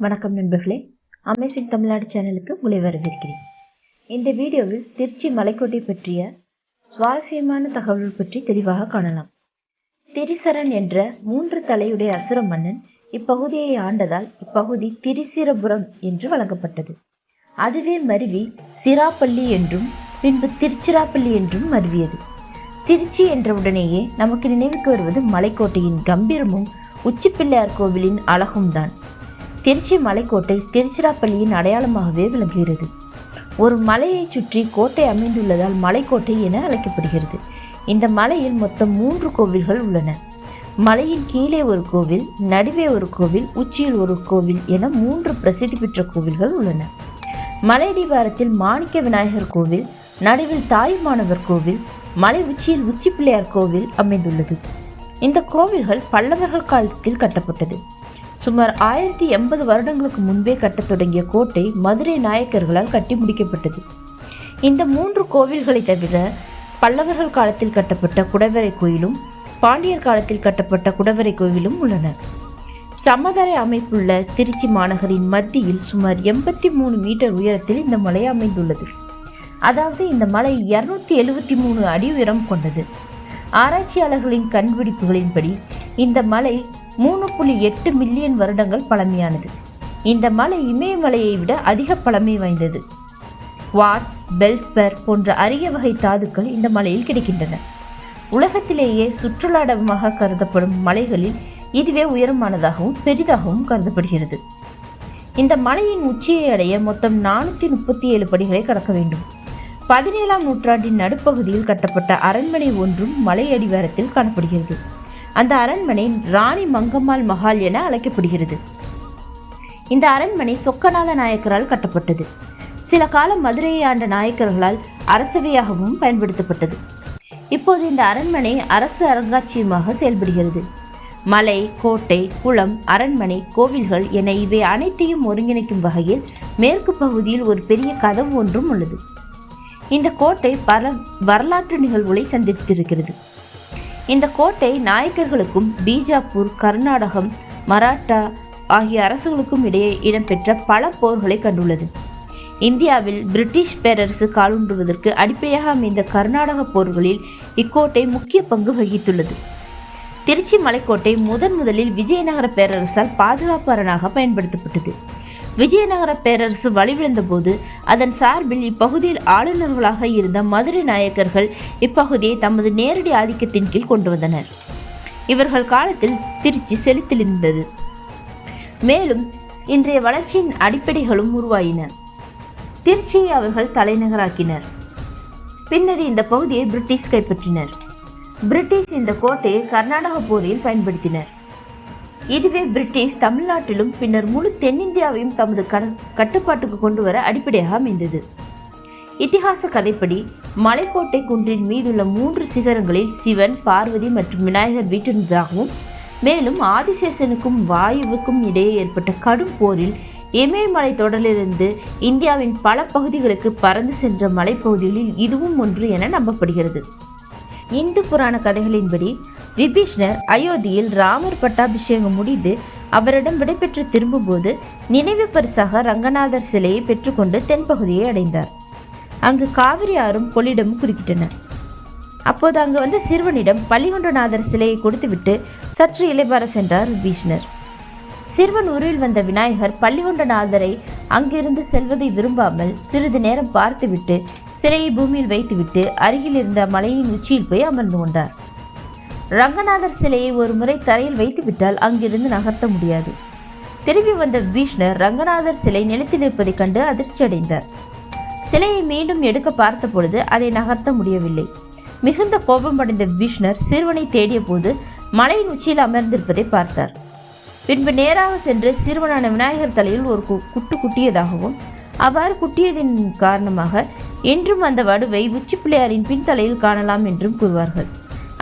வணக்கம் நண்பர்களே. அமேசிங் தமிழ்நாடு சேனலுக்கு உங்களை வரவேற்கிறேன். இந்த வீடியோவில் திருச்சி மலைக்கோட்டை பற்றிய சுவாரஸ்யமான தகவல் பற்றி தெளிவாக காணலாம். திரிசரன் என்ற மூன்று தலையுடைய அசுர மன்னன் இப்பகுதியை ஆண்டதால் இப்பகுதி திரிசிரபுரம் என்று வழங்கப்பட்டது. அதுவே மருவி சிராப்பள்ளி என்றும் பின்பு திருச்சிராப்பள்ளி என்றும் மருவியது. திருச்சி என்ற உடனேயே நமக்கு நினைவுக்கு வருவது மலைக்கோட்டையின் கம்பீரமும் உச்சிப்பிள்ளையார் கோவிலின் அழகும் தான் திருச்சி மலைக்கோட்டை திருச்சிராப்பள்ளியின் அடையாளமாகவே விளங்குகிறது. ஒரு மலையை சுற்றி கோட்டை அமைந்துள்ளதால் மலைக்கோட்டை என அழைக்கப்படுகிறது. இந்த மலையில் மொத்தம் மூன்று கோவில்கள் உள்ளன. மலையின் கீழே ஒரு கோவில் நடுவே ஒரு கோவில் உச்சியில் ஒரு கோவில் என மூன்று பிரசித்தி பெற்ற கோவில்கள் உள்ளன. மலையடிவாரத்தில் மாணிக்க விநாயகர் கோவில் நடுவில் தாயுமானவர் கோவில் மலை உச்சியில் உச்சி பிள்ளையார் கோவில் அமைந்துள்ளது. இந்த கோவில்கள் பல்லவர்கள் காலத்தில் கட்டப்பட்டது. சுமார் ஆயிரத்தி எண்பது வருடங்களுக்கு முன்பே கட்டத் தொடங்கிய கோட்டை மதுரை நாயக்கர்களால் கட்டி முடிக்கப்பட்டது. இந்த மூன்று கோவில்களை தவிர பல்லவர்கள் காலத்தில் கட்டப்பட்ட குடவரை கோயிலும் பாண்டியர் காலத்தில் கட்டப்பட்ட குடவரை கோவிலும் உள்ளன. சமதரை அமைப்புள்ள திருச்சி மாநகரின் மத்தியில் சுமார் எண்பத்தி மூணு மீட்டர் உயரத்தில் இந்த மலை அமைந்துள்ளது. அதாவது இந்த மலை இருநூத்தி எழுவத்தி மூணு அடி உயரம் கொண்டது. ஆராய்ச்சியாளர்களின் கண்டுபிடிப்புகளின்படி இந்த மலை மூணு புள்ளி எட்டு மில்லியன் வருடங்கள் பழமையானது. இந்த மலை இமயமலையை விட அதிக பழமை வாய்ந்தது. குவார்ட்ஸ் பெல்ஸ்பர் போன்ற அரிய வகை தாதுக்கள் இந்த மலையில் கிடைக்கின்றன. உலகத்திலேயே சுற்றுலாடமாக கருதப்படும் மலைகளில் இதுவே உயரமானதாகவும் பெரிதாகவும் கருதப்படுகிறது. இந்த மலையின் உச்சியை அடைய மொத்தம் நானூற்றி முப்பத்தி ஏழு படிகளை கடக்க வேண்டும். பதினேழாம் நூற்றாண்டின் நடுப்பகுதியில் கட்டப்பட்ட அரண்மனை ஒன்றும் மலை அடிவாரத்தில் காணப்படுகிறது. அந்த அரண்மனை ராணி மங்கம்மாள் மஹால் என அழைக்கப்படுகிறது. இந்த அரண்மனை சொக்கநாத நாயக்கரால் கட்டப்பட்டது. சில காலம் மதுரையை ஆண்ட நாயக்கர்களால் அரசவையாகவும் பயன்படுத்தப்பட்டது. இப்போது இந்த அரண்மனை அரசு அருங்காட்சியகமாக செயல்படுகிறது. மலை கோட்டை குளம் அரண்மனை கோவில்கள் என இவை அனைத்தையும் ஒருங்கிணைக்கும் வகையில் மேற்கு பகுதியில் ஒரு பெரிய கதவு ஒன்றும் உள்ளது. இந்த கோட்டை பல வரலாற்று நிகழ்வுகளை சந்தித்திருக்கிறது. இந்த கோட்டை நாயக்கர்களுக்கும் பீஜாப்பூர் கர்நாடகம் மராட்டா ஆகிய அரசுகளுக்கும் இடையே இடம்பெற்ற பல போர்களை கண்டுள்ளது. இந்தியாவில் பிரிட்டிஷ் பேரரசு காலூன்றுவதற்கு அடிப்படையாக அமைந்த கர்நாடக போர்களில் இக்கோட்டை முக்கிய பங்கு வகித்துள்ளது. திருச்சி மலைக்கோட்டை முதன் முதலில் விஜயநகர பேரரசால் பாதுகாப்பு அரணாக பயன்படுத்தப்பட்டது. விஜயநகர பேரரசு வலுவிழந்த போது அதன் சார்பில் இப்பகுதியில் ஆளுநர்களாக இருந்த மதுரை நாயக்கர்கள் இப்பகுதியை தமது நேரடி ஆதிக்கத்தின் கீழ் கொண்டு வந்தனர். இவர்கள் காலத்தில் திருச்சி செழித்திருந்தது. மேலும் இன்றைய வளர்ச்சியின் அடிப்படைகளும் உருவாயின. திருச்சியை அவர்கள் தலைநகராக்கினர். பின்னர் இந்த பகுதியை பிரிட்டிஷ் கைப்பற்றினர். பிரிட்டிஷ் இந்த கோட்டையை கர்நாடக போரில் பயன்படுத்தினர். இதுவே பிரிட்டிஷ் தமிழ்நாட்டிலும் பின்னர் முழு தென்னிந்தியாவையும் தமது கட்டுப்பாட்டுக்கு கொண்டு வர அடிப்படையாக அமைந்தது. இத்திகாச கதைப்படி மலைக்கோட்டை குன்றின் மீதுள்ள மூன்று சிகரங்களில் சிவன் பார்வதி மற்றும் விநாயகர் வீட்டிருந்ததாகவும் மேலும் ஆதிசேஷனுக்கும் வாயுவுக்கும் இடையே ஏற்பட்ட கடும் போரில் இமயமலை தொடரிலிருந்து இந்தியாவின் பல பகுதிகளுக்கு பறந்து சென்ற மலைப்பகுதிகளில் இதுவும் ஒன்று என நம்பப்படுகிறது. இந்து புராண கதைகளின்படி விபீஷ்ணர் அயோத்தியில் ராமர் பட்டாபிஷேகம் முடிந்து அவரிடம் விடைபெற்று திரும்பும்போது நினைவு பரிசாக ரங்கநாதர் சிலையை பெற்றுக்கொண்டு தென்பகுதியை அடைந்தார். அங்கு காவிரி ஆறும் கொள்ளிடமும் குறுக்கிட்டன. அப்போது அங்கு வந்த சிறுவனிடம் பள்ளிகொண்டநாதர் சிலையை கொடுத்துவிட்டு சற்று இலைபார சென்றார் விபீஷ்ணர். சிறுவன் ஊரில் வந்த விநாயகர் பள்ளிகொண்டநாதரை அங்கிருந்து செல்வதை விரும்பாமல் சிறிது நேரம் பார்த்துவிட்டு சிலையை பூமியில் வைத்துவிட்டு அருகில் இருந்த மலையின் உச்சியில் போய் அமர்ந்து கொண்டார். ரங்கநாதர் சிலையை ஒரு முறை தரையில் வைத்துவிட்டால் அங்கிருந்து நகர்த்த முடியாது. திரும்பி வந்த பீஷ்ணர் ரங்கநாதர் சிலை நிலைத்து நிற்பதைக் கண்டு அதிர்ச்சி அடைந்தார் சிலையை மீண்டும் எடுக்க பார்த்த பொழுது அதை நகர்த்த முடியவில்லை. மிகுந்த கோபமடைந்த பீஷ்ணர் சிறுவனை தேடிய போது மலையின் உச்சியில் அமர்ந்திருப்பதை பார்த்தார். பின்பு நேராக சென்று சிறுவனான விநாயகர் தலையில் ஒரு குட்டு குட்டியதாகவும் அவ்வாறு குட்டியதின் காரணமாக என்றும் அந்த வடுவை உச்சி பிள்ளையாரின் பின்தலையில் காணலாம் என்றும் கூறுவார்கள்.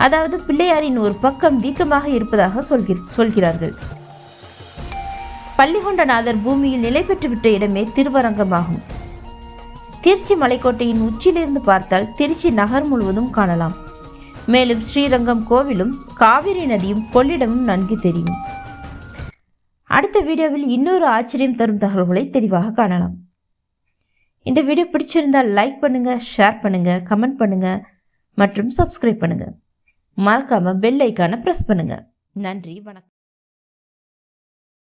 அதாவது பிள்ளையாரின் ஒரு பக்கம் வீக்கமாக இருப்பதாக சொல்கிறார்கள். பள்ளிகொண்டநாதர் பூமியில் நிலை பெற்றுவிட்ட இடமே திருவரங்கமாகும். திருச்சி மலைக்கோட்டையின் உச்சியிலிருந்து பார்த்தால் திருச்சி நகர் முழுவதும் காணலாம். மேலும் ஸ்ரீரங்கம் கோவிலும் காவிரி நதியும் கொள்ளிடமும் நன்கு தெரியும். அடுத்த வீடியோவில் இன்னொரு ஆச்சரியம் தரும் தகவல்களை தெளிவாக காணலாம். இந்த வீடியோ பிடிச்சிருந்தால் லைக் பண்ணுங்கள் ஷேர் பண்ணுங்கள் கமெண்ட் பண்ணுங்கள் மற்றும் சப்ஸ்கிரைப் பண்ணுங்கள் மறக்காமல் பெல் ஐக்கானை ப்ரெஸ் பண்ணுங்கள் நன்றி வணக்கம்.